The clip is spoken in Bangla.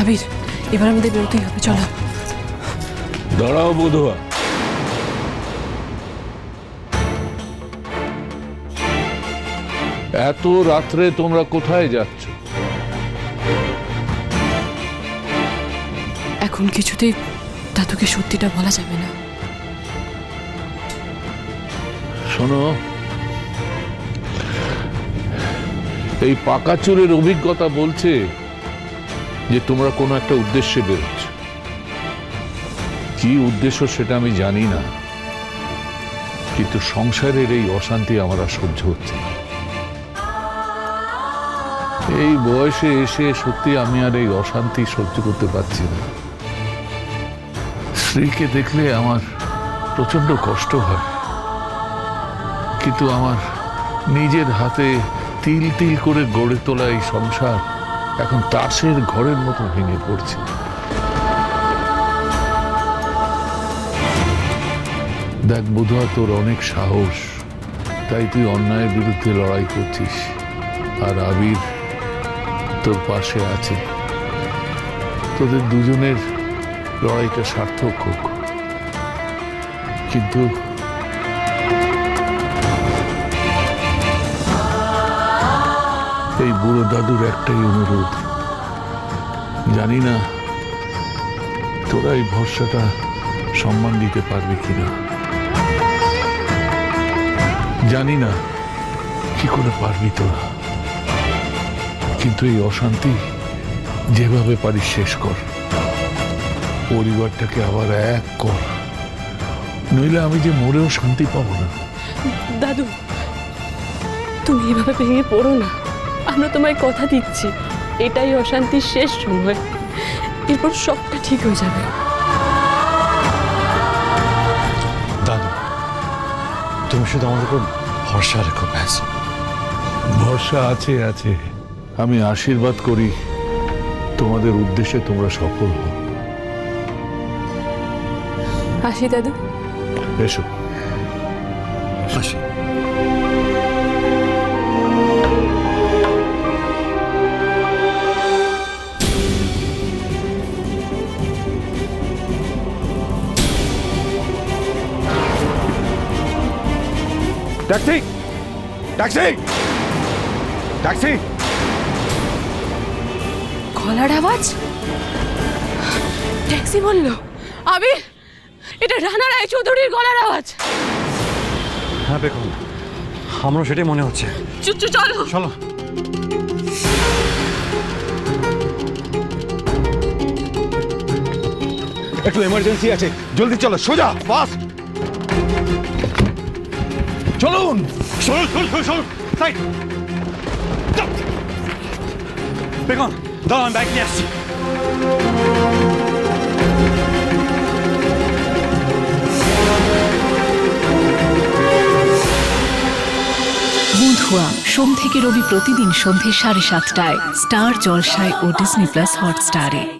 আবির এবার আমাদের বেরোতেই হবে চলো। দাঁড়াও বধুয়া। এত রাত্রে তোমরা কোথায় যাচ্ছ? এখন কিছুতেই দাদুকে সত্যিটা বলা যাবে না। শোনো এই পাকা চুরের অভিজ্ঞতা বলছে যে তোমরা কোনো একটা উদ্দেশ্যে বেরোচ্ছ। কি উদ্দেশ্য সেটা আমি জানি না, কিন্তু সংসারের এই অশান্তি আমার আর সহ্য হচ্ছে না। এই বয়সে এসে সত্যি আমি আর এই অশান্তি সহ্য করতে পারছি না। স্ত্রীকে দেখলে আমার প্রচণ্ড কষ্ট হয়, কিন্তু আমার নিজের হাতে তিল তিল করে গড়ে তোলা এই সংসার এখন তাসের ঘরের মতো ভেঙে পড়ছে। দেখ বোধহয় তোর অনেক সাহস। তাই তুই অন্যায়ের বিরুদ্ধে লড়াই করছিস। আর আবির তোর পাশে আছে। তোদের দুজনের লড়াইটা সার্থক হোক। কিন্তু এই বুড়ো দাদুর, একটাই অনুরোধ। জানি না তোরা এই ভরসাটা সম্মান দিতে পারবি কিনা। জানি না কি করে পারবি তোরা। কিন্তু এই অশান্তি যেভাবে পারিস শেষ কর। পরিবারটাকে আবার এক কর। নইলে আমি যে মরেও শান্তি পাবো না। দাদু, তুমি এভাবে ভেঙে পড়ো না। আমরা তোমায় কথা দিচ্ছি। এটাই অশান্তির শেষ সময়। এরপর সবটা ঠিক হয়ে যাবে। দাদু তুমি শুধু আমাদের উপর ভরসা রেখো ব্যাস। ভরসা আছে আছে। আমি আশীর্বাদ করি তোমাদের উদ্দেশ্যে তোমরা সফল হও। আসি দাদু। এসো। আসি ট্যাক্সি ট্যাক্সি ট্যাক্সি গলার আওয়াজ? ট্যাক্সি বলল। আবির এটা রানা রায় চৌধুরীর গলার আওয়াজ। হ্যাঁ বেকন আমারও সেটাই মনে হচ্ছে। চু- চু- চলো। চলো। একটু এমার্জেন্সি আছে। জলদি চলো সোজা ফাস্ট চলুন। চলুন চলুন চলুন চলুন। সাইড বেকন দাঁড়ান বাইক নিয়ে আসছি। বুধুয়া সোম থেকে রবি প্রতিদিন সন্ধে সাড়ে সাতটায় স্টার জলসায় ও ডিসনি প্লাস হটস্টারে।